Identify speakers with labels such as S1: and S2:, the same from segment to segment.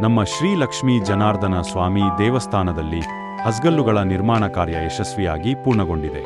S1: ನಮ್ಮ ಶ್ರೀ ಲಕ್ಷ್ಮೀ ಜನಾರ್ದನ ಸ್ವಾಮಿ ದೇವಸ್ಥಾನದಲ್ಲಿ ಹಸ್ಗಲ್ಲುಗಳ ನಿರ್ಮಾಣ ಕಾರ್ಯ ಯಶಸ್ವಿಯಾಗಿ ಪೂರ್ಣಗೊಂಡಿದೆ.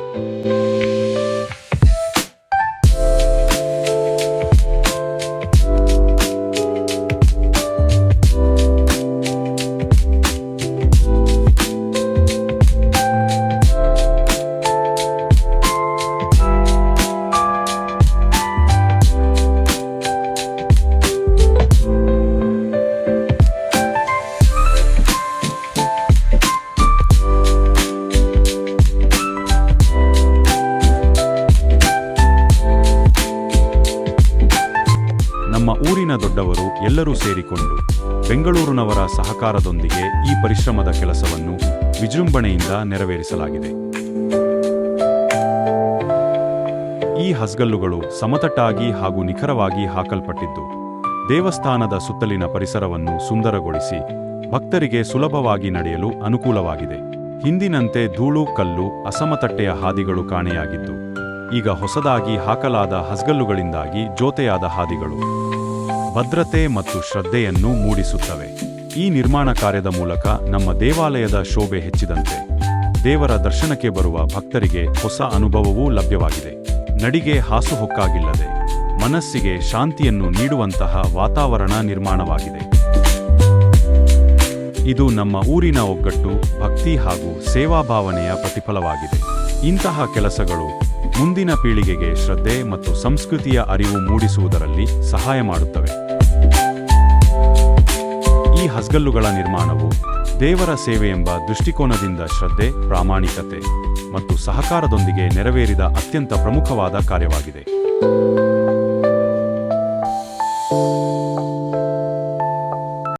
S1: ನಮ್ಮ ಊರಿನ ದೊಡ್ಡವರು ಎಲ್ಲರೂ ಸೇರಿಕೊಂಡು ಬೆಂಗಳೂರಿನವರ ಸಹಕಾರದೊಂದಿಗೆ ಈ ಪರಿಶ್ರಮದ ಕೆಲಸವನ್ನು ವಿಜೃಂಭಣೆಯಿಂದ ನೆರವೇರಿಸಲಾಗಿದೆ. ಈ ಹಸ್ಗಲ್ಲುಗಳು ಸಮತಟ್ಟಾಗಿ ಹಾಗೂ ನಿಖರವಾಗಿ ಹಾಕಲ್ಪಟ್ಟಿದ್ದು, ದೇವಸ್ಥಾನದ ಸುತ್ತಲಿನ ಪರಿಸರವನ್ನು ಸುಂದರಗೊಳಿಸಿ ಭಕ್ತರಿಗೆ ಸುಲಭವಾಗಿ ನಡೆಯಲು ಅನುಕೂಲವಾಗಿದೆ. ಹಿಂದಿನಂತೆ ಧೂಳು, ಕಲ್ಲು, ಅಸಮತಟ್ಟೆಯ ಹಾದಿಗಳು ಕಾಣೆಯಾಗಿದ್ದು ಈಗ ಹೊಸದಾಗಿ ಹಾಕಲಾದ ಹಸ್ಗಲ್ಲುಗಳಿಂದಾಗಿ ಜೋತೆಯಾದ ಹಾದಿಗಳು. ಭದ್ರತೆ ಮತ್ತು ಶ್ರದ್ಧೆಯನ್ನು ಮೂಡಿಸುತ್ತವೆ. ಈ ನಿರ್ಮಾಣ ಕಾರ್ಯದ ಮೂಲಕ ನಮ್ಮ ದೇವಾಲಯದ ಶೋಭೆ ಹೆಚ್ಚಿದಂತೆ. ದೇವರ ದರ್ಶನಕ್ಕೆ ಬರುವ ಭಕ್ತರಿಗೆ ಹೊಸ ಅನುಭವವೂ ಲಭ್ಯವಾಗಿದೆ. ನಡಿಗೆ ಹಾಸುಹೊಕ್ಕಾಗಿಲ್ಲದೆ ಮನಸ್ಸಿಗೆ ಶಾಂತಿಯನ್ನು ನೀಡುವಂತಹ ವಾತಾವರಣ ನಿರ್ಮಾಣವಾಗಿದೆ. ಇದು ನಮ್ಮ ಊರಿನ ಒಗ್ಗಟ್ಟು, ಭಕ್ತಿ ಹಾಗೂ ಸೇವಾ ಭಾವನೆಯ ಪ್ರತಿಫಲವಾಗಿದೆ. ಇಂತಹ ಕೆಲಸಗಳು ಮುಂದಿನ ಪೀಳಿಗೆಗೆ ಶ್ರದ್ಧೆ ಮತ್ತು ಸಂಸ್ಕೃತಿಯ ಅರಿವು ಮೂಡಿಸುವುದರಲ್ಲಿ ಸಹಾಯ ಮಾಡುತ್ತವೆ. ಈ ಹಸ್ಗಲ್ಲುಗಳ ನಿರ್ಮಾಣವು ದೇವರ ಸೇವೆ ಎಂಬ ದೃಷ್ಟಿಕೋನದಿಂದ ಶ್ರದ್ಧೆ, ಪ್ರಾಮಾಣಿಕತೆ ಮತ್ತು ಸಹಕಾರದೊಂದಿಗೆ ನೆರವೇರಿದ ಅತ್ಯಂತ ಪ್ರಮುಖವಾದ ಕಾರ್ಯವಾಗಿದೆ.